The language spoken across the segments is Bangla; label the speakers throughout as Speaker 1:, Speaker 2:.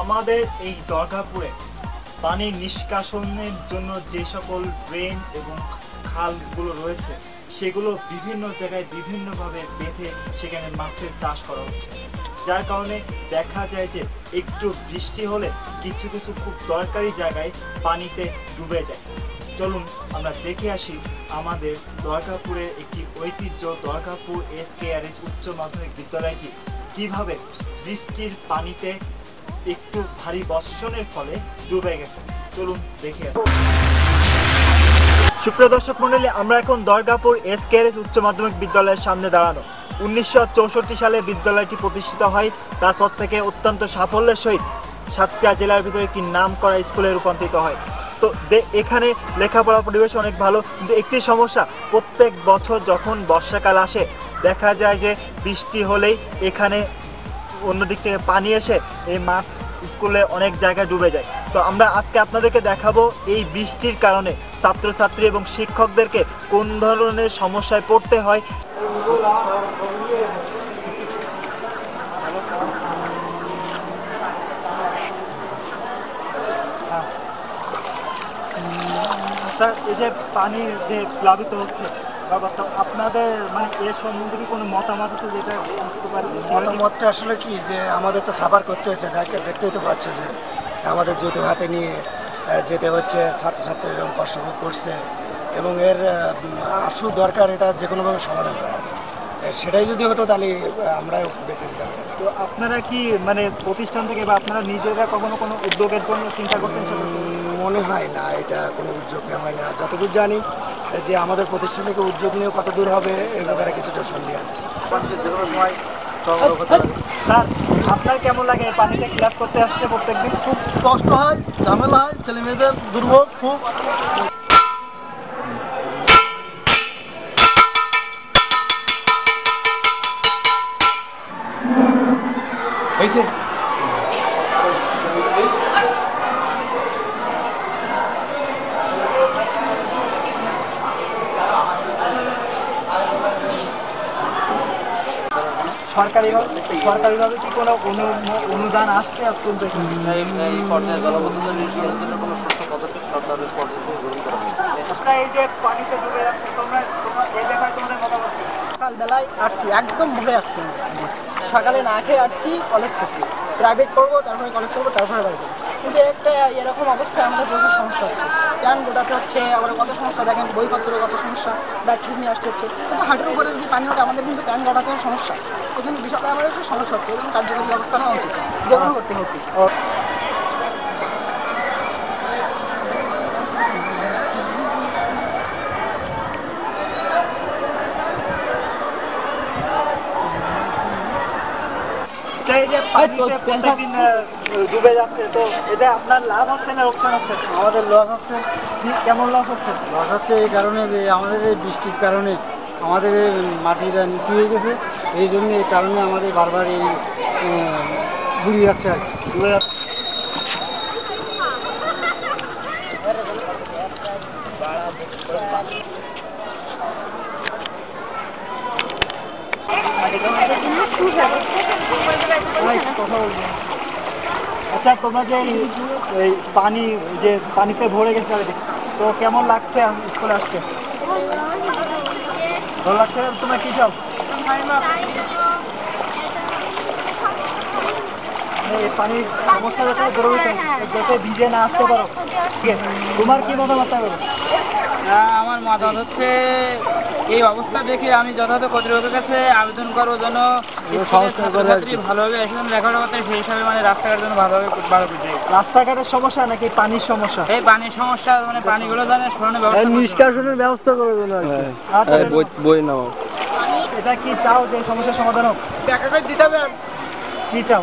Speaker 1: আমাদের এই দরগাপুরে পানি নিষ্কাশনের জন্য যে সকল ড্রেন এবং খালগুলো রয়েছে, সেগুলো বিভিন্ন জায়গায় বিভিন্নভাবে বেঁধে সেখানে মাছের চাষ করা হচ্ছে। যার কারণে দেখা যায় যে একটু বৃষ্টি হলে কিছু কিছু খুব দরকারি জায়গায় পানিতে ডুবে যায়। চলুন আমরা দেখে আসি আমাদের দরগাপুরের একটি ঐতিহ্য। দরগাপুর এস কে আর এস উচ্চ মাধ্যমিক বিদ্যালয়টি কীভাবে বৃষ্টির পানিতে একটু ভারী বর্ষণের ফলে ডুবে গেছে। চলুন দেখে সুপ্রিয় দর্শক মন্ডলী, আমরা এখন দরগাপুর এস কে এস উচ্চ মাধ্যমিক বিদ্যালয়ের সামনে দাঁড়ানো। উনিশশো চৌষট্টি সালে বিদ্যালয়টি প্রতিষ্ঠিত হয় তারপর থেকে অত্যন্ত সাফল্যের সহিত সাতক্ষীরা জেলার ভিতরে একটি নাম করা স্কুলে রূপান্তরিত হয়। তো এখানে লেখাপড়া পরিবেশ অনেক ভালো, কিন্তু একটি সমস্যা, প্রত্যেক বছর যখন বর্ষাকাল আসে, দেখা যায় যে বৃষ্টি হলেই এখানে অন্যদিক থেকে পানি এসে এই মাঠ স্কুলে অনেক জায়গায় ডুবে যায়। তো আমরা আজকে আপনাদেরকে দেখাবো এই বৃষ্টির কারণে ছাত্রছাত্রী এবং শিক্ষকদেরকে কোন ধরনের সমস্যায় পড়তে হয়। স্যার, এই যে পানির যে প্লাবিত হচ্ছে আপনাদের মানে এর সম্বন্ধে কি কোনো মতামত আছে যেটা বুঝতে পারি?
Speaker 2: মতামতটা আসলে কি যে আমাদের তো সাফার করতে হচ্ছে যাকে দেখতেই তো পাচ্ছে যে আমাদের জুতো হাতে নিয়ে যেতে হচ্ছে ছাত্রছাত্রী এরকম কষ্ট করছে। এবং এর আসল দরকার এটা যে কোনোভাবে সমাধান করা। সেটাই যদি হতো তাহলে বেঁচে যেতাম।
Speaker 1: তো আপনারা কি মানে প্রতিষ্ঠান থেকে বা আপনারা নিজেরা কখনো কোনো উদ্যোগের জন্য চিন্তা করতেন
Speaker 2: মনে হয় না এটা কোনো উদ্যোগ নেওয়া হয় না। যতদূর জানি যে আমাদের প্রতিষ্ঠান থেকে উদ্যোগ নিয়ে কত দূর হবে এ ব্যাপারে কিছুটা সন্দেহ আছে।
Speaker 1: স্যার আপনার কেমন লাগে পানিতে ক্লাস করতে আসছে প্রত্যেকদিন?
Speaker 2: খুব কষ্ট হয় ঝামেলা হয় ছেলে মেয়েদের দুর্ভোগ খুব। হয়েছে
Speaker 1: সরকারিভাবে সরকারিভাবে কি কোনো অনুদান আসছে অত্যন্ত
Speaker 2: এই পর্যায়ে জলবদ্ধতা নির্মূলের জন্য কোনো পদক্ষেপ সরকারের পর্যায়ে গ্রহণ করা হয়েছে
Speaker 1: এই যে পানিতে ডুবে যাচ্ছে তোমরা তোমরা এই ব্যাপারে তোমাদের মতামত
Speaker 2: সকালবেলায় আসছি একদম ভুলে আসছি সকালে না খেয়ে আসছি কলেজ করছি প্রাইভেট করব তারপরে কলেজ করব তারপরে বাড়ি কিন্তু একটা এরকম অবস্থায় আমাদের প্রচুর সমস্যা হচ্ছে। ট্যান গোটাতে হচ্ছে, আবার কত সমস্যা, দেখেন বইপত্র, কত সমস্যা ব্যাটারি নিয়ে আসতে হচ্ছে। কিন্তু হাঁটুর উপরে যদি পানি ওঠে, আমাদের কিন্তু প্ল্যান গোটাতে সমস্যা। এখানে বিষয়টা আমাদের সমস্যা হচ্ছে, এবং কার্যকরী ব্যবস্থা নেওয়া উচিত? যেমন করতে হচ্ছে
Speaker 1: তো এই যে পানিতে প্রত্যেকদিন আহ, ডুবে যাচ্ছে। তো এটা আপনার লাভ হচ্ছে না লোকসান হচ্ছে
Speaker 2: আমাদের লস হচ্ছে।
Speaker 1: কেমন লাভ হচ্ছে?
Speaker 2: লস হচ্ছে এই কারণে যে আমাদের এই বৃষ্টির কারণে আমাদের মাটিটা নিচু হয়ে গেছে। এই জন্য এই কারণে আমাদের বারবার এই ঘুরি যাচ্ছে আর কি।
Speaker 1: ডুবে যাচ্ছে। আচ্ছা তোমরা যে এই- পানি যে পানিতে ভরে গেছে তো কেমন লাগছে স্কুলে আসতে ভালো লাগছে? তোমরা কি চাও এই পানির সমস্যা যাতে দূর হইতে যাতে ভিজে না আসতে পারো ঠিক আছে? তোমার কি মতামত থাকবে
Speaker 2: আমার মতামত হচ্ছে এই অবস্থা দেখে আমি যথাযথ কর্তৃপক্ষের কাছে আবেদন করব যেন ছাত্রছাত্রী ভালোভাবে এসে যেন লেখাপড়া করতে সেই হিসাবে মানে রাস্তাঘাট যেন ভালোভাবে ভালো
Speaker 1: রাস্তাঘাটের সমস্যা নাকি পানির সমস্যা?
Speaker 2: এই পানির সমস্যা মানে পানিগুলো যেন সরানোর ব্যবস্থা
Speaker 1: নিষ্কাশনের ব্যবস্থা করে দেন আচ্ছা,
Speaker 2: বই নাও।
Speaker 1: এটা কি চাও যে সমস্যার সমাধান হোক?
Speaker 2: দেখা করে দিতে হবে।
Speaker 1: কি চাও?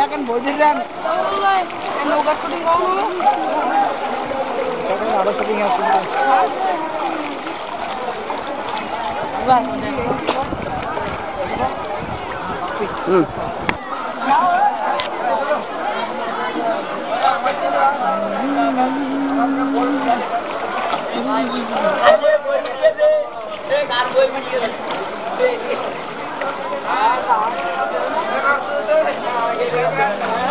Speaker 1: এখন বই দিলেন নৌকার শুটিং আরো শুটিং
Speaker 2: আছে হুম Thank you. 30 bao nhiêu Hãy subscribe cho kênh Ghiền Mì Gõ Để không bỏ lỡ những video hấp dẫn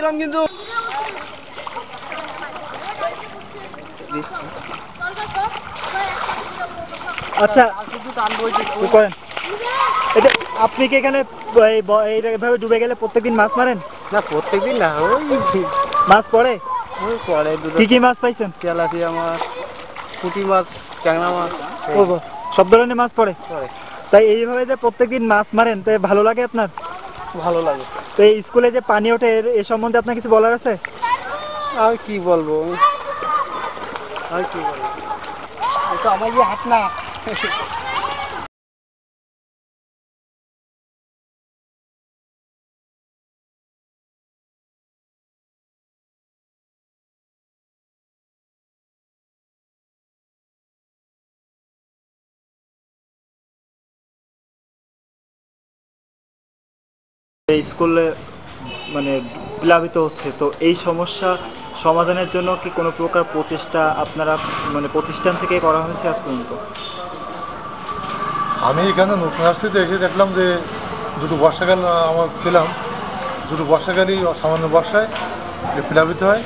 Speaker 2: দিলাম কিন্তু।
Speaker 1: আচ্ছা করেন? এটা আপনি কি এখানে এইভাবে ডুবে গেলে প্রত্যেকদিন মাছ মারেন?
Speaker 2: না প্রত্যেকদিন না ওই
Speaker 1: মাছ পড়ে?
Speaker 2: ওই পরে
Speaker 1: কি কি মাছ পাইছেন?
Speaker 2: তেলাপিয়া মাছ পুঁটি মাছ ট্যাংরা মাছ
Speaker 1: সব ধরনের মাছ পড়ে। তাই এইভাবে যে প্রত্যেকদিন মাছ মারেন তাই ভালো লাগে আপনার?
Speaker 2: ভালো লাগে।
Speaker 1: তো এই স্কুলে যে পানি ওঠে এ সম্বন্ধে আপনার কিছু বলার আছে?
Speaker 2: আর কি বলব? আর কি বলব? আমার যে হাত না।
Speaker 1: স্কুলে মানে প্লাবিত হচ্ছে। তো এই সমস্যা সমাধানের জন্য কি কোনো প্রকার প্রচেষ্টা আপনারা মানে প্রতিষ্ঠান থেকে করা হয়েছে আজ পর্যন্ত?
Speaker 3: আমি এখানে নতুন আসতে এসে দেখলাম যে, দুটো বর্ষাকাল আমার ছিলাম। দুটো বর্ষাকালই সামান্য বর্ষায় যে প্লাবিত হয়।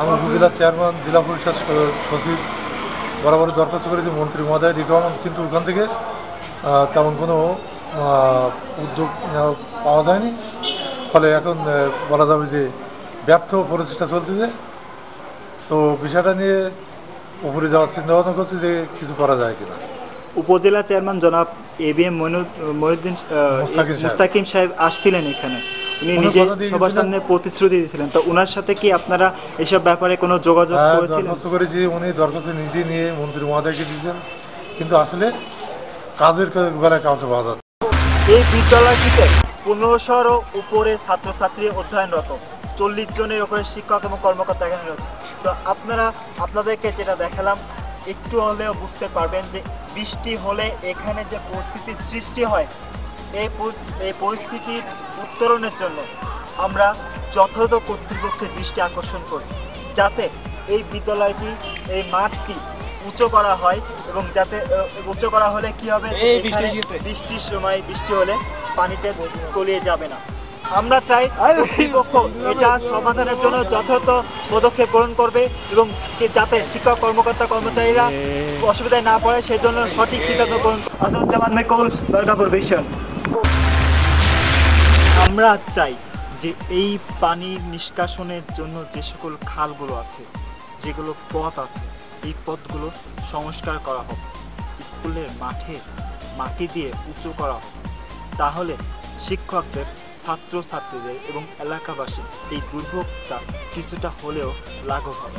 Speaker 3: আমার উপজেলার চেয়ারম্যান, জেলা পরিষদ সচিব বরাবর দরখাস্ত করেছি, মন্ত্রী মহোদয় রিকমেন্ড কিন্তু ওখান থেকে তেমন কোনো উদ্যোগ পাওয়া যায়নি। ফলে এখন বলা যাবে যে ব্যর্থ প্রচেষ্টা চলতেছে। তো বিষয়টা নিয়ে উপরে যাওয়ার চিন্তা ভাবনা করছি যে কিছু করা যায় কিনা।
Speaker 1: উপজেলা চেয়ারম্যান জনাব এ বি এম
Speaker 3: মুস্তাকিম সাহেব।
Speaker 1: আসছিলেন এখানে। উনি নিজে সবার সামনে প্রতিশ্রুতি দিয়েছিলেন। তো ওনার সাথে কি আপনারা এসব ব্যাপারে কোনো যোগাযোগ
Speaker 3: হ্যাঁ
Speaker 1: করেছিলেন?
Speaker 3: দরখাস্ত করেছি। উনি দরখাস্ত নিজে নিয়ে মন্ত্রী মহোদয়কে দিয়েছেন। কিন্তু আসলে কাজের বেলায় কাউকে না।
Speaker 1: এই বিদ্যালয়টিতে পনেরোশোরও উপরে ছাত্রছাত্রী অধ্যয়নরত চল্লিশ জনের উপরে শিক্ষক এবং কর্মকর্তা এখানে রয়েছে তো আপনারা আপনাদেরকে যেটা দেখালাম একটু হলেও বুঝতে পারবেন যে বৃষ্টি হলে এখানে যে পরিস্থিতির সৃষ্টি হয় এই এই পরিস্থিতির উত্তরণের জন্য আমরা যথাযথ কর্তৃপক্ষের দৃষ্টি আকর্ষণ করি যাতে এই বিদ্যালয়টি এই মাঠটি উঁচু করা হয় এবং যাতে উঁচু করা হলে কি হবে। বৃষ্টির সময় বৃষ্টি হলে পানিতে তলিয়ে যাবে না। আমরা চাই কর্তৃপক্ষ এটা সমাধানের জন্য যথাযথ পদক্ষেপ গ্রহণ করবে এবং যাতে শিক্ষক কর্মকর্তা কর্মচারীরা অসুবিধায় না পড়ে সেজন্য সঠিক সিদ্ধান্ত গ্রহণ আসাদুজ্জামান মেকুল দুর্গাপুর ভিশন আমরা চাই যে এই পানি নিষ্কাশনের জন্য যে সকল খালগুলো আছে যেগুলো পথ আছে এই পথগুলো সংস্কার করা হোক। স্কুলের মাঠে মাটি দিয়ে উঁচু করা হোক। তাহলে শিক্ষকদের ছাত্রছাত্রীদের এবং এলাকাবাসী এই দুর্ভোগটা কিছুটা হলেও লাঘব হবে।